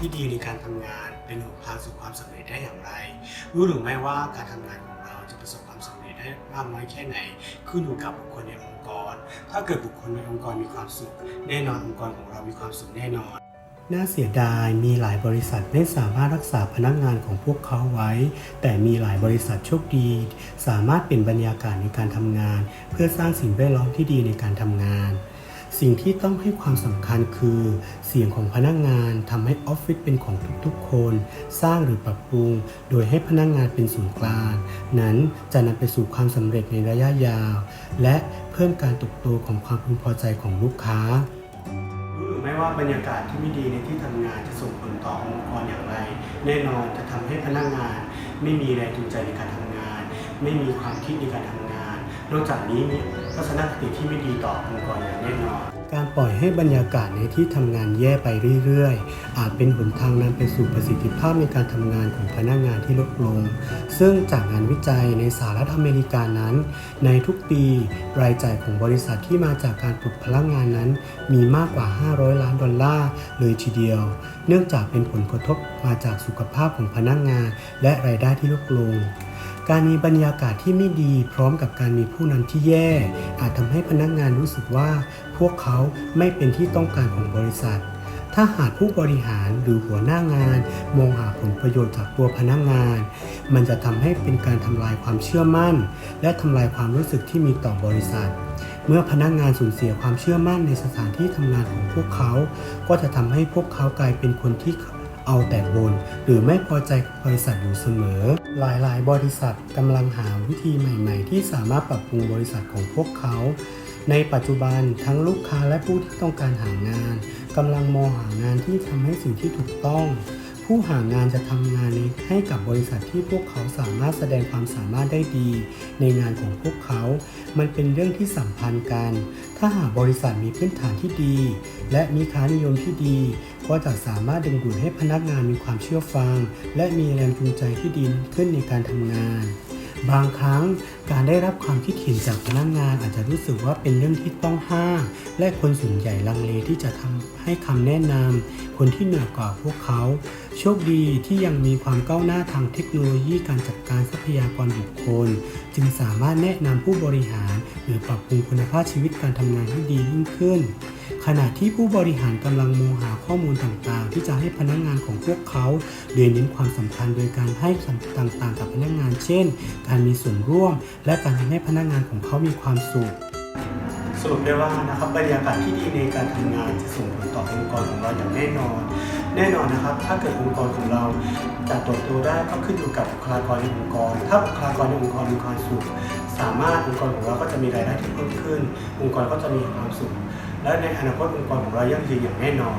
ที่ดีในการทำงานเป็นหนทางสู่ความสำเร็จได้อย่างไร รู้หรือไม่ว่าการทำงานของเราจะประสบความสำเร็จได้มากน้อยแค่ไหนขึ้นอยู่กับบุคคลในองค์กร ถ้าเกิดบุคคลในองค์กรมีความสุข แน่นอนองค์กรของเรามีความสุขแน่นอนน่าเสียดายมีหลายบริษัทไม่สามารถรักษาพนักงานของพวกเขาไว้ แต่มีหลายบริษัทโชคดี สามารถเปลี่ยนบรรยากาศในการทำงาน เพื่อสร้างสิ่งแวดล้อมที่ดีในการทำงาน สิ่งที่ต้องให้ความสำคัญคือ เสียงของพนักงานทำให้ออฟฟิศเป็นของทุกๆคน สร้างหรือปรับปรุง โดยให้พนักงานเป็นศูนย์กลาง นั้นจะนำไปสู่ความสำเร็จในระยะยาว และเพิ่มการติบโตของความพึงพอใจของลูกค้ารู้หรือไม่ว่าบรรยากาศที่ไม่ดีในที่ทำงานจะส่งผลต่อองค์กรอย่างไร แน่นอนจะทำให้พนักงาน ไม่มีแรงจูงใจในการทำงาน ไม่มีความคิดในการทำงาน นอกจากนี้มีทัศนคติที่ไม่ดีต่อองค์กรอย่างแน่นอน การปล่อยให้บรรยากาศในที่ทำงานแย่ไปเรื่อยๆ อาจเป็นหนทางนำไปสู่ประสิทธิภาพในการทำงานของพนักงานที่ลดลง ซึ่งจากงานวิจัยในสหรัฐอเมริกานั้น ในทุกปีรายจ่ายของบริษัทที่มาจากการปลดพลังงานนั้น มีมากกว่า 500 ล้านดอลลาร์เลยทีเดียว เนื่องจากเป็นผลกระทบมาจากสุขภาพของพนักงาน และรายได้ที่ลดลง การมีบรรยากาศที่ไม่ดีพร้อมกับการมีผู้นำที่แย่ อาจทำให้พนักงานรู้สึกว่าพวกเขาไม่เป็นที่ต้องการของบริษัท ถ้าหากผู้บริหารหรือหัวหน้างาน มองหาผลประโยชน์จากตัวพนักงาน มันจะทำให้เป็นการทำลายความเชื่อมั่น และทำลายความรู้สึกที่มีต่อบริษัทเมื่อพนักงานสูญเสียความเชื่อมั่นในสถานที่ทำงานของพวกเขา ก็จะทำให้พวกเขากลายเป็นคนที่ เอาแต่บน หรือไม่พอใจบริษัทอยู่เสมอ หลายๆ บริษัทกำลังหาวิธีใหม่ ๆ ที่สามารถปรับปรุงบริษัทของพวกเขา ในปัจจุบันทั้งลูกค้าและผู้ที่ต้องการหางานกำลังมองหางานที่ทำให้สิ่งที่ถูกต้อง ผู้หางานจะทำงานนี้ให้กับบริษัทที่พวกเขาสามารถแสดงความสามารถได้ดี ในงานของพวกเขา มันเป็นเรื่องที่สัมพันธ์กัน ถ้าหากบริษัทมีพื้นฐานที่ดี และมีค่านิยมที่ดี ก็จะสามารถดึงดูดให้พนักงานมีความเชื่อฟัง และมีแรงจูงใจที่ดีขึ้นในการทำงาน บางครั้งการได้รับความคิดเห็นจากพนักงานอาจจะรู้สึกว่าเป็นเรื่องที่ต้องห้าม และคนส่วนใหญ่ลังเลที่จะทำให้คำแนะนำคนที่เหนือกว่าพวกเขา โชคดีที่ยังมีความก้าวหน้าทางเทคโนโลยีการจัดการทรัพยากรบุคคล จึงสามารถแนะนำผู้บริหาร หรือปรับปรุงคุณภาพชีวิตการทำงานให้ดียิ่งขึ้น ขณะที่ผู้บริหารกำลังมองหาข้อมูลต่างๆ ที่จะให้พนักงานของพวกเขา โดยเน้นความสำคัญโดยการให้ต่างๆ กับพนักงาน เช่น การมีส่วนร่วม และการทำให้พนักงานของเขามีความสุข สรุปได้ว่านะครับบรรยากาศที่ดีในการทำงานจะส่งผลต่อองค์กรของเราอย่างแน่นอน แน่นอนนะครับ ถ้าเกิดองค์กรของเราจะเติบโตได้ก็ขึ้นอยู่กับบุคลากรในองค์กร ถ้าบุคลากรในองค์กรมีความสุขสามารถองค์กรของเราก็จะมีรายได้ที่เพิ่มขึ้น องค์กรก็จะมีความสุข และในอนาคตองค์กรของเรายั่งยืนอย่างแน่นอน